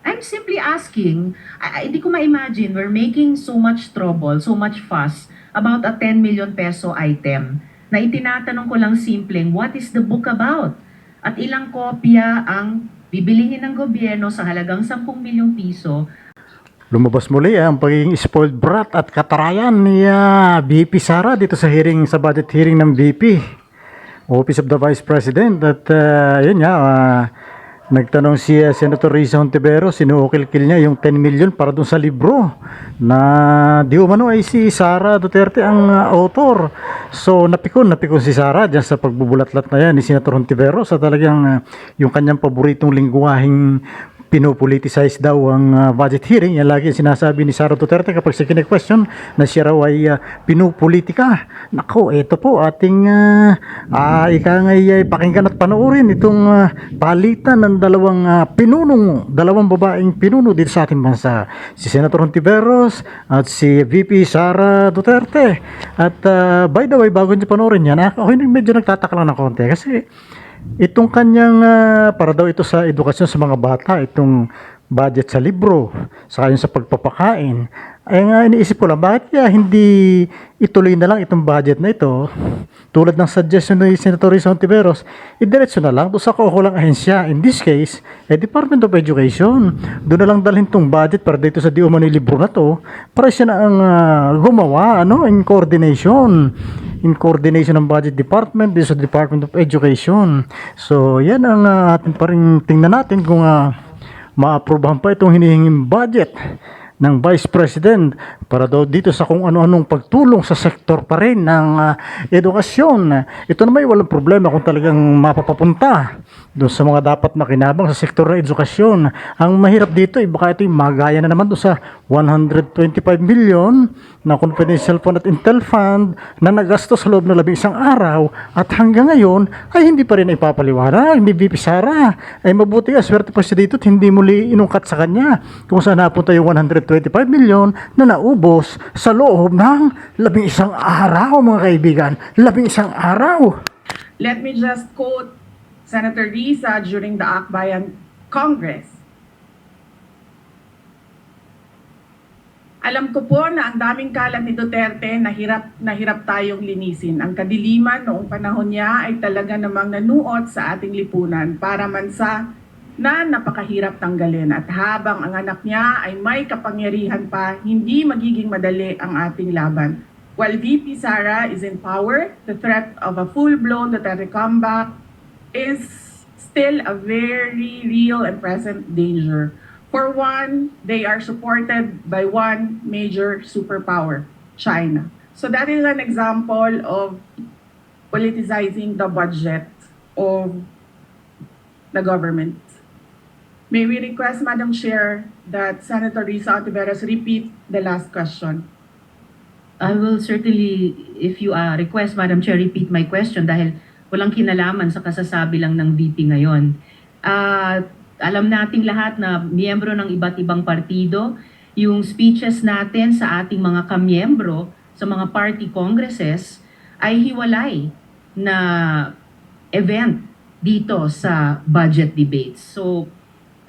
I'm simply asking, hindi ko ma-imagine, we're making so much trouble, so much fuss about a 10 million peso item na itinatanong ko lang simpleng, what is the book about? At ilang kopya ang bibilihin ng gobyerno sa halagang 10 milyong piso Lumabas muli ang pagiging spoiled brat at katarayan ni ah, VP Sara dito sa hearing sa budget hearing ng VP Office of the Vice President at ah, yun nga ah, nagtanong si ah, Senator Risa Hontiveros sinuukil-kil niya yung 10 million para dun sa libro na di umano ay si Sara Duterte ang ah, author. So napikon napikon si Sara dyan sa pagbubulatlat na yan ni Senator Hontiveros sa talagang ah, yung kanyang paboritong lingwaheng pinopoliticize daw ang ah, budget hearing. Yan lagi sinasabi ni Sara Duterte kapag sa kine-question na siya raw ay uh, pinopolitika. Nako, ito po ating uh, uh, ika ay pakinggan at panoorin itong ah, palitan ng dalawang ah, pinunong, dalawang babaeng pinuno dito sa ating bansa. Si Senator Hontiveros at si VP Sara Duterte. At ah, by the way, bago niyo panoorin yan, ako medyo nagtataka lang ng konti kasi Itong kanyang ah, para daw ito sa edukasyon sa mga bata, itong budget sa libro, sa yung sa pagpapakain. Ay nga iniisip ko lang, bakit kaya hindi ituloy na lang itong budget na ito? Tulad ng suggestion ni Senator Risa Ontiveros, idiretso na lang doon sa kaukulang ahensya. In this case, eh, Department of Education. Doon na lang dalhin tong budget para dito sa di umano libro na to, para siya na ang ah, gumawa ano, in coordination in coordination ng budget department din sa Department of Education. So, yan ang uh, atin pa rin tingnan natin kung uh, maaprobahan pa itong hinihinging budget ng Vice President para daw dito sa kung ano-anong pagtulong sa sektor pa rin ng ah, edukasyon. Ito naman walang problema kung talagang mapapapunta doon sa mga dapat makinabang sa sektor ng edukasyon. Ang mahirap dito ay baka ito yung magaya na naman doon sa 125 million na confidential fund at intel fund na nagastos sa loob ng labing isang araw at hanggang ngayon ay hindi pa rin ipapaliwanag. Hindi VP. Ay mabuti nga, swerte pa siya dito at hindi muli inungkat sa kanya kung saan napunta yung 125 million na naubos sa loob ng labing isang araw mga kaibigan. Labing isang araw. Let me just quote Senator Risa during the Akbayan Congress. Alam ko po na ang daming kalat ni Duterte na hirap, na hirap tayong linisin. Ang kadiliman noong panahon niya ay talaga namang nanuot sa ating lipunan para man sa na napakahirap tanggalin. At habang ang anak niya ay may kapangyarihan pa, hindi magiging madali ang ating laban. While VP Sara is in power, the threat of a full-blown Duterte comeback is still a very real and present danger. For one, they are supported by one major superpower, China. So that is an example of politicizing the budget of the government. May we request, Madam Chair, that Senator Risa Ontiveros repeat the last question. I will certainly, if you uh, request, Madam Chair, repeat my question dahil walang kinalaman sa kasasabi lang ng VP ngayon. Ah, alam nating lahat na miyembro ng iba't ibang partido, yung speeches natin sa ating mga kamiyembro sa mga party congresses ay hiwalay na event dito sa budget debates. So,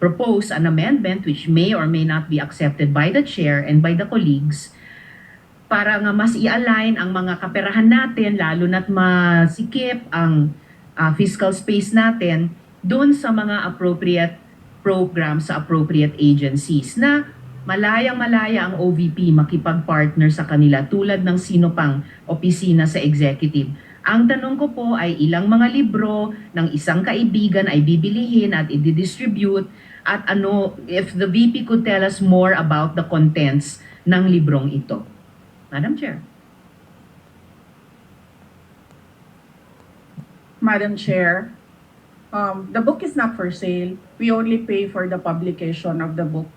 propose an amendment which may or may not be accepted by the chair and by the colleagues para nga mas i-align ang mga kaperahan natin lalo na't masikip ang uh, fiscal space natin doon sa mga appropriate programs sa appropriate agencies na malayang malaya ang OVP makipag-partner sa kanila tulad ng sino pang opisina sa executive. Ang tanong ko po ay ilang mga libro ng isang kaibigan ay bibilihin at i-distribute at ano, if the VP could tell us more about the contents ng librong ito. Madam Chair. Madam Chair, um, the book is not for sale. We only pay for the publication of the book.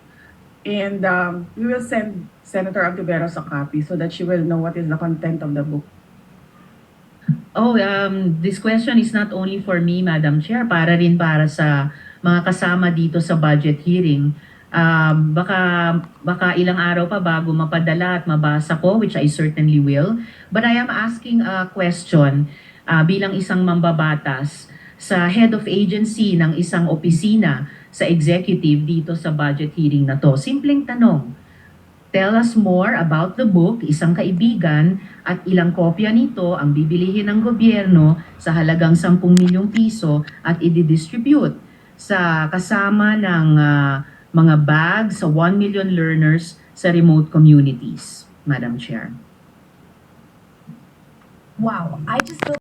And um, we will send Senator Aguveros a copy so that she will know what is the content of the book. Oh, um, this question is not only for me, Madam Chair, para rin para sa mga kasama dito sa budget hearing. Um, baka, baka ilang araw pa bago mapadala at mabasa ko, which I certainly will. But I am asking a question uh, bilang isang mambabatas sa head of agency ng isang opisina sa executive dito sa budget hearing na to. Simpleng tanong. Tell us more about the book, isang kaibigan, at ilang kopya nito ang bibilihin ng gobyerno sa halagang 10 milyong piso at i-distribute sa kasama ng ah, mga bag sa 1 million learners sa remote communities, Madam Chair. Wow, I just